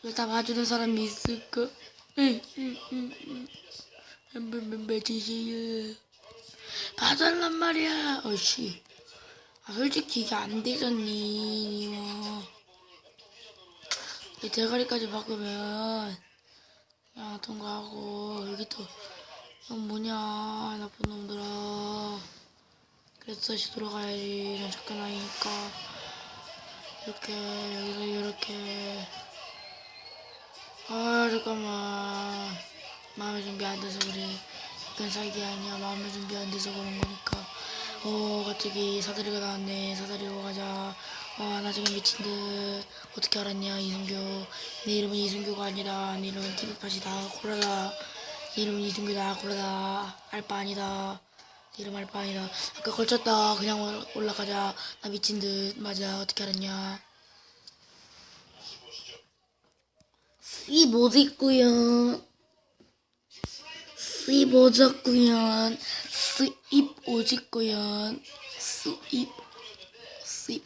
이걸 다 봐주는 사람이 있을까? 번만 봐주세요. 봐달란 말이야. 어씨. 아, 솔직히 이게 안 되잖니. 이 대가리까지 바꾸면 그냥 통과하고 여기 또 뭐냐 나쁜 놈들아. 그래서 다시 돌아가야지. 난 작은 아이니까. 이렇게 여기서 이렇게. 아 잠깐만. 마음의 준비 안 돼서 그래 이건 살기 아니야. 마음의 준비 안 돼서 그런 거니까. 어 갑자기 사다리가 나왔네. 사다리로 가자. 와나 지금 미친 듯. 어떻게 알았냐 이승규. 내 이름은 이승규가 아니다. 내 이름은 TV팟이다. 고라다. 내 이름은 이승규다. 고라다. 알바 아니다. 내 이름 알바 아니다. 아까 걸쳤다. 그냥 올- 올라가자. 나 미친 듯. 맞아. 어떻게 알았냐 씨 오졌구요. 씨 오졌구요. 씨입 오졌구요. 씨입 씨.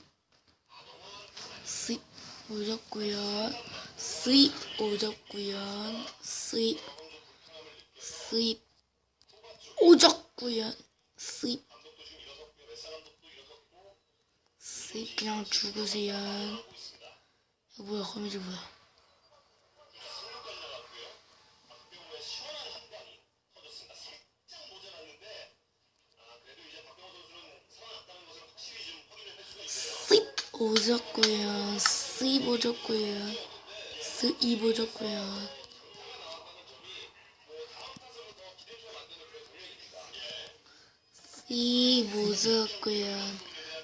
씨 오졌구요. 씨 오졌구요. 씨. 씨 오졌구요. 씨. 씨 그냥 죽으세요. 뭐야 거미줄 뭐야? 오졌고요. 씹 오졌고요. 씹 오졌고요.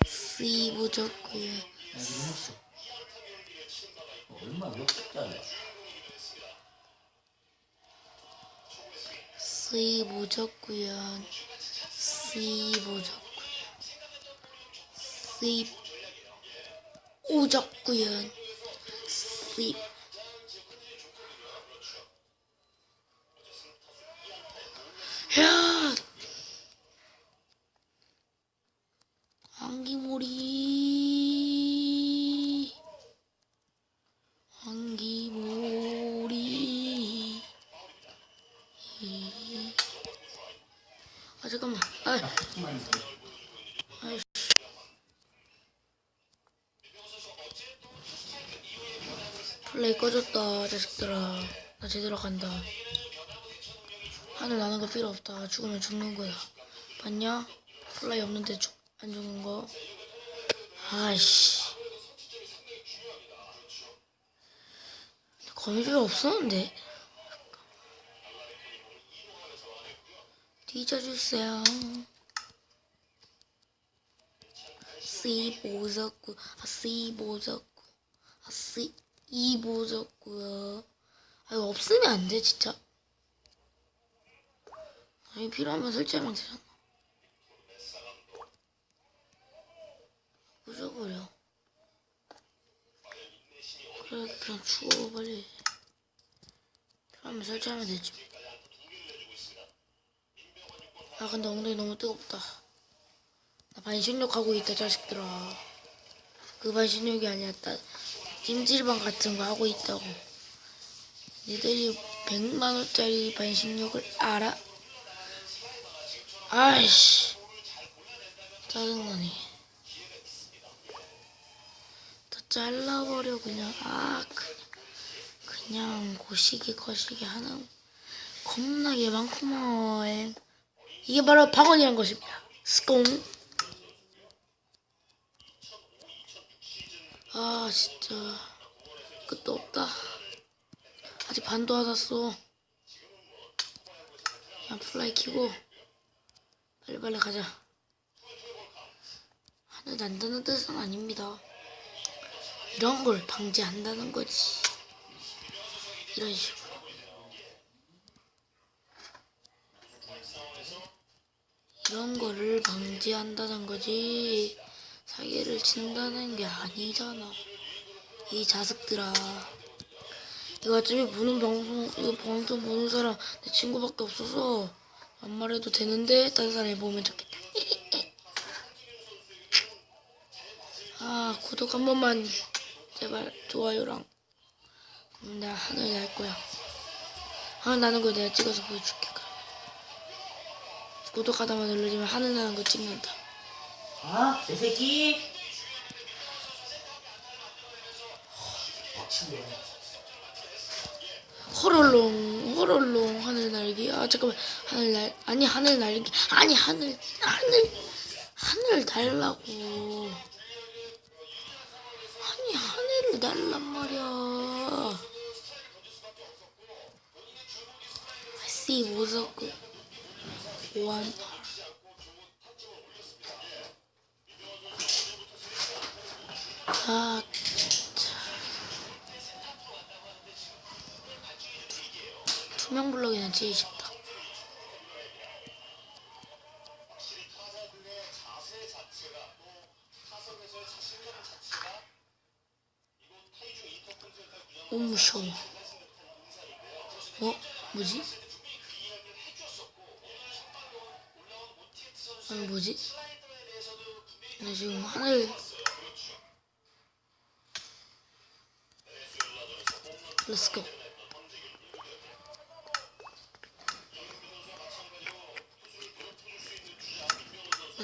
씹 오졌고요. 얼마 몇 개짜리? 씹 오졌고요. 씹 오졌고요. 씹 오졌고요. 씹 야! 안기모리 안기모리 아 잠깐만 아 아이씨 플레이 꺼졌다 자식들아. 나 제대로 간다. 하늘 나는 거 필요 없다. 죽으면 죽는 거야. 봤냐? 플레이 없는데 죽, 안 죽는 거? 아이씨. 거미줄 없었는데? 뒤져주세요. C 보셨고 아 C 보셨고 아 C E 보셨고요. 아 이거 없으면 안 돼 진짜. 아니 필요하면 설치하면 되잖아. 부셔버려. 그래 그냥 죽어 빨리. 필요하면 설치하면 되지. 아 근데 엉덩이 너무 뜨겁다. 나 반신욕 하고 있다 자식들아. 그 반신욕이 아니라 따 찜질방 같은 거 하고 있다고. 니들이 100만 원짜리 반신욕을 알아? 아이씨. 짜증나네. 다 잘라버려 그냥. 아 그냥 그냥 고시기 거시기 하는 겁나게 많구먼 이게 바로 박원이란 것입니다. 스콩 아 진짜 끝도 없다. 아직 반도 안 왔어. 그냥 플라이 키고 빨리빨리 가자. 하늘 난다는 뜻은 아닙니다. 이런 걸 방지한다는 거지. 이런 식으로. 이런 거를 방지한다는 거지. 사기를 친다는 게 아니잖아 이 자식들아 이거 어차피 보는 방송 이거 방송 보는 사람 내 친구밖에 없어서 안 말해도 되는데 다른 사람이 보면 좋겠다 아 구독 한 번만 제발 좋아요랑 그럼 내가 하늘 날 거야. 하늘 나는 거 내가 찍어서 보여줄게. 구독하다만 눌러주면 하늘 나는 거 찍는다. 아, 내 새끼. 빡치네. 호롤롱 호롤롱 하늘 날기. 아 잠깐만. 하늘 날 아니 하늘 날기. 아니 하늘 하늘 하늘 달라고. 아니 하늘을 날란 말이야. 씨 무섭고 원 아, 투명 블럭이는 제일 쉽다. 오 무서워. 어? 뭐지? 아니 뭐지? 나 지금 하늘 go.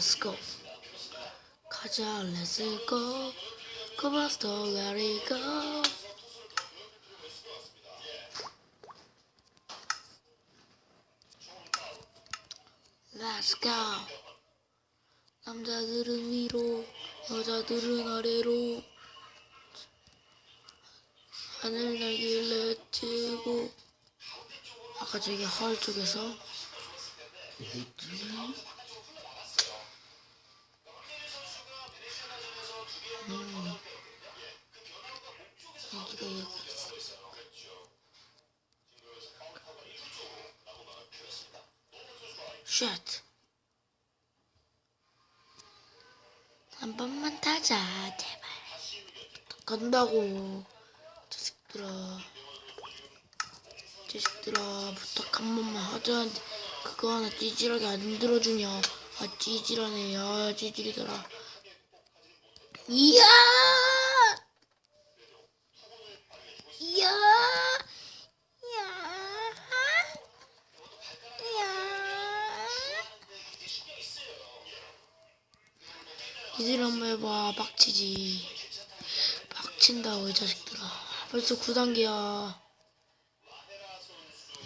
Let's go. 가자, let's go. Come on, stop, let it go. 남자들은 위로, 여자들은 아래로. 하늘 날기를 렛츠고. 아까 저기 헐 쪽에서 여 쉣. 한 번만 타자, 제발. 간다고. 자식들아. 자식들아, 부탁 한 번만 하자. 그거 하나 찌질하게 안 들어주냐. 아, 찌질하네. 야, 찌질이더라. 이야! 이야! 이야! 이야! 이들 한번 해봐. 빡치지. 빡친다고, 이 자식들아. 벌써 9단계야.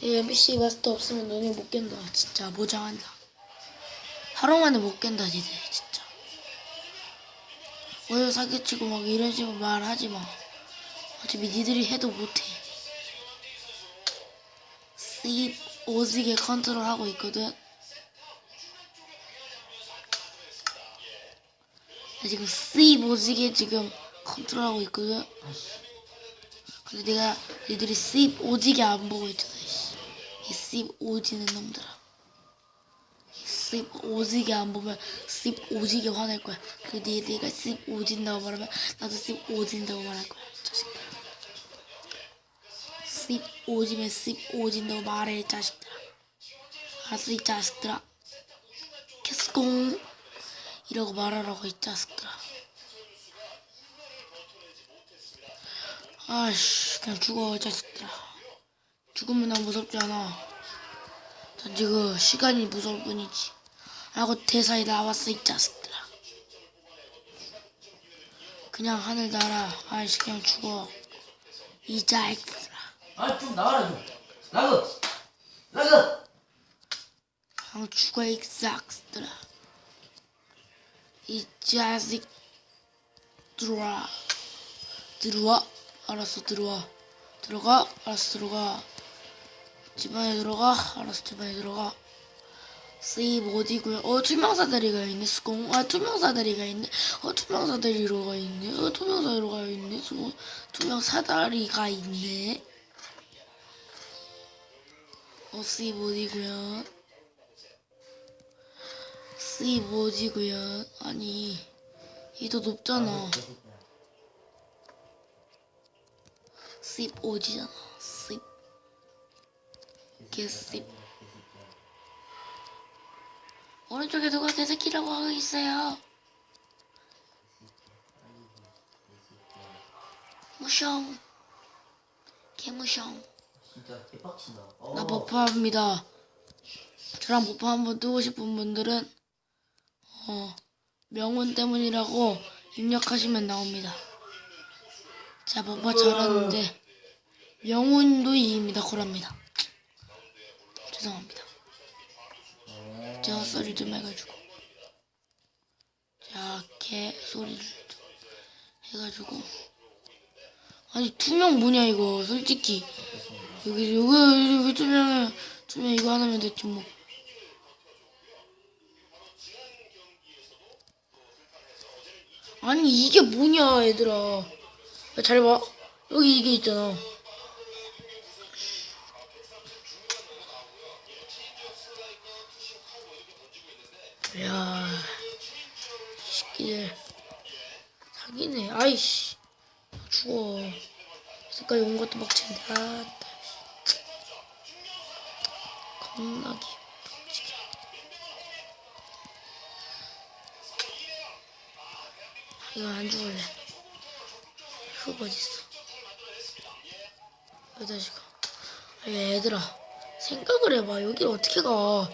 이 MBC 마스터 없으면 너네 못 깬다. 진짜 보장한다. 하루 만에 못 깬다, 니들. 진짜. 오늘 사기치고 막 이런 식으로 말하지 마. 어차피 니들이 해도 못해. 씹 오지게 컨트롤 하고 있거든. 지금 씹 오지게 지금 컨트롤 하고 있거든. 근데 내가 니들이 씹 오지게 안 보고 있잖아. 씨. 이씹 오지는 놈들아. 씹 오지게 안 보면 씹 오지게 화낼 거야. 그 니들가 씹 오진다고 말하면 나도 씹 오진다고 말할 거야. 이 자식들아. 씹 오지면 씹 오진다고 말해 이 자식들아. 알았어 이 자식들아. 캐스공 이러고 말하라고 이 자식들아. 아이씨 그냥 죽어 이 자식들아. 죽으면 난 무섭지 않아. 단지 그 시간이 무서울 뿐이지. 라고 대사에 나왔어 이 자식들아. 그냥 하늘 날아. 아이씨 그냥 죽어. 이 자식들아. 아, 좀 나와라, 좀. 나그! 나그! 그냥 죽어 이 자식들아. 이 자식 들어와. 들어와. 알았어 들어와. 들어가. 알았어 들어가. 집안에 들어가. 알았어 집안에 들어가. 세이브 어디고요? 어 투명사다리가 있네. 스공. 아 투명사다리가 있네. 어 투명사다리로가 있네. 어 투명사다리가 있네. 수, 투명사다리가 있네. 어 세이브 어디고요? 세이브 어디고요? 아니 이 더 높잖아. 씹 오지잖아. 씹. 개씹. 오른쪽에 누가 내 새끼라고 하고 있어요. 진짜 개빡친다. 어. 나 버프합니다. 저랑 버프 한번 뜨고 싶은 분들은 어 명운 때문이라고 입력하시면 나옵니다. 자 버프 잘하는데 명운도 이깁니다. 고랍니다. 죄송합니다. 어. 제가 소리 좀 해가지고 자 개 소리를 좀 해가지고 아니 투명 뭐냐 이거 솔직히. 여기 여기 여기 투명 투명 이거 하나면 됐지 뭐. 아니 이게 뭐냐 얘들아. 야, 잘 봐. 여기 이게 있잖아. 야, 이 새끼들 사기네. 아이씨, 죽어. 색깔 온 것도 막 챙겨. 아, 겁나게. 이거 안 죽을래. 흙 어딨어? 이 자식아. 아, 야, 얘들아. 생각을 해봐. 여기를 어떻게 가.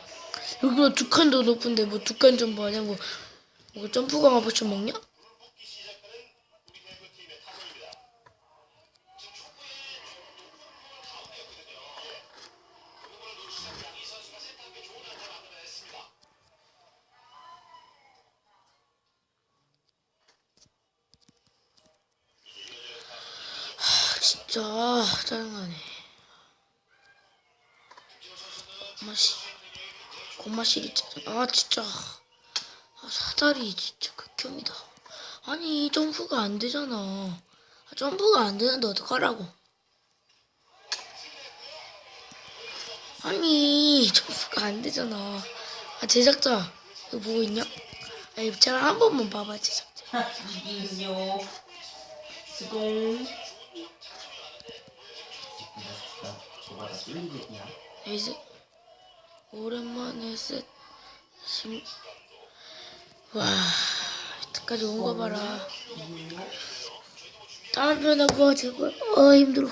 여기가 두 칸도 높은데 뭐 두칸 점프 하냐? 뭐, 뭐 점프 강화 포션 먹냐? 아, 진짜 짜증나네. 고마 씨, 고마씨리 짜증. 아 진짜. 아, 사다리 진짜 극혐이다. 아니 점프가 안 되잖아. 아, 점프가 안 되는데 어떡하라고? 아니 점프가 안 되잖아. 아 제작자 이거 보고 있냐? 아 입장 한 번만 봐봐 제작자. 이긴요. 수공. 이제 오랜만에 셋. 심... 와 이때까지 온 거 봐라. 다음 편에 봐 제발. 아 힘들어